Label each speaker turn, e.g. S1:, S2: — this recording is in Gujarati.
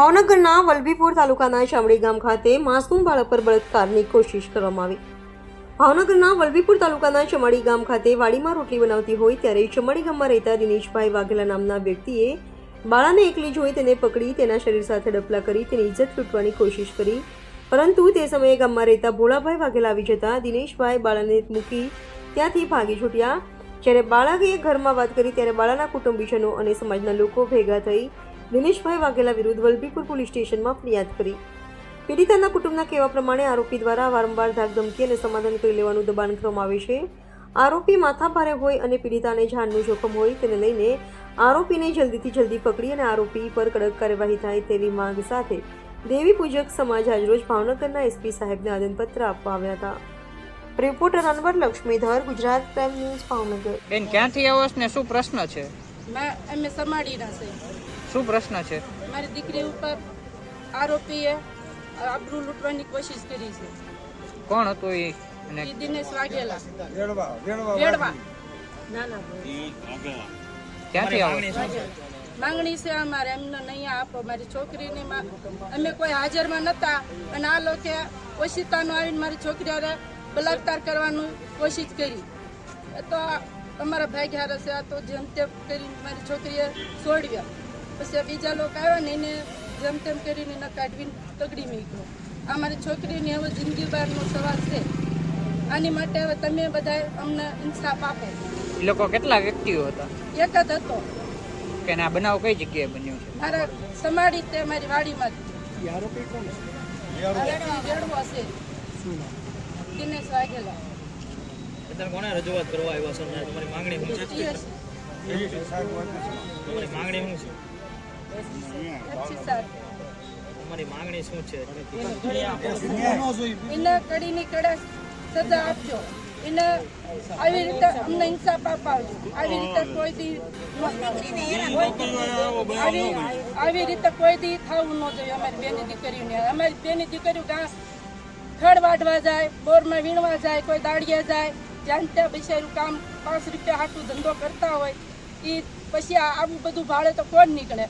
S1: ભાવનગરના વલભીપુર તાલુકાના ચામડી ગામ ખાતે માસૂમ બાળક પર બળાત્કારની કોશિશ કરવામાં આવી. ભાવનગરના વલભીપુર તાલુકાના ચમાડી ગામ ખાતે વાડીમાં રોટલી બનાવતી હોય ત્યારે ચમાડી ગામમાં રહેતા દિનેશભાઈ વાઘેલા નામના વ્યક્તિએ બાળાને એકલી જોઈ તેને પકડી, તેના શરીર સાથે ડપલા કરી તેની ઇજ્જત લૂંટવાની કોશિશ કરી. પરંતુ તે સમયે ગામમાં રહેતા ભોળાભાઈ વાઘેલા આવી જતા દિનેશભાઈ બાળાને મૂકી ત્યાંથી ભાગી છૂટ્યા. જ્યારે બાળકે ઘરમાં વાત કરી ત્યારે બાળાના કુટુંબીજનો અને સમાજના લોકો ભેગા થઈ દિનેશભાઈ વાઘેલા વિરુદ્ધ વલભીપુર પોલીસ સ્ટેશનમાં ફરિયાદ કરી. પીડિતાના કુટુંબના કહેવા પ્રમાણે આરોપી દ્વારા વારંવાર ધાકધમકી અને સમાધાન કરી લેવાનું દબાણ કરવામાં આવે છે. આરોપી માથાભારે હોય અને પીડિતાને જાનનું જોખમ હોય તેને લઈને આરોપીને જલ્દીથી જલ્દી પકડી અને આરોપી પર કડક કાર્યવાહી થાય તેવી માંગ સાથે દેવી પૂજક સમાજ આજરોજ ભાવનગરના એસપી સાહેબને આદનપત્ર આપવા આવ્યા હતા. Reporter Anwar Laxmidhar Gujarat prime news Bhavnagar.
S2: બેન ક્યાંથી આવો ને શું પ્રશ્ન છે?
S3: મેં અમે સમાડીના છે
S2: શું પ્રશ્ન છે?
S3: મારી દીકરી ઉપર આરોપીએ આબરૂ લૂંટવાની કોશિશ કરી છે.
S2: કોણ હતો એ અને
S3: દિનેશ વાઘેલા. વેડવા
S2: ક્યાંથી આવો?
S3: માંગણી છે. અમારે એમને નહીં આપો મારી છોકરીને મા- અમે કોઈ હાજરમાં નતા. અને આ લોકો ઓશિતાનું આવીને મારી છોકરીઓને બલાત્કાર કરવાનું કોશિશ કરી. એ તો અમારા ભાઈ હારે છે આ તો જેમ તેમ કરીને મારી છોકરીએ છોડ્યા પછી બીજા લોકો આવ્યા ને એને જેમ તેમ કરીને એને કાઢવીને તગડી મૂક્યો. આ મારી છોકરીની હવે જિંદગી બહારનો સવાલ છે. આની માટે હવે તમે બધા અમને ઇન્સાફ આપો.
S2: એ લોકો કેટલા વ્યક્તિઓ હતા?
S3: એક જ હતો.
S2: કે આ બનાવ કઈ જગ્યાએ બન્યો છે?
S3: મારા સમાડી તે મારી વાડીમાં આરોપી કોણ છે દિનેશ વાઘેલા.
S4: તમે કોને રજૂઆત કરવા આવ્યા છો? તમારી માંગણી શું છે? તમારી માંગણી શું છે? તમારી માંગણી શું છે?
S3: એને કડીની કડક સજા આપજો. એને આવી રીતે અમને ઇન્સાફ અપાવજો. આવી રીતે કોઈ દી આવી આવી રીતે કોઈ દી થવું ન જોઈએ અમારી બેની દીકરીઓને અમારી બેની દીકરીઓ ઘાસ ખડ વાઢવા જાય બોરમાં વીણવા જાય કોઈ દાડિયા જાય જ્યાં ત્યાં બિચારું કામ પાંચ રૂપિયા હાટું ધંધો કરતા હોય એ પછી આવું બધું ભાડે તો કોણ નીકળે?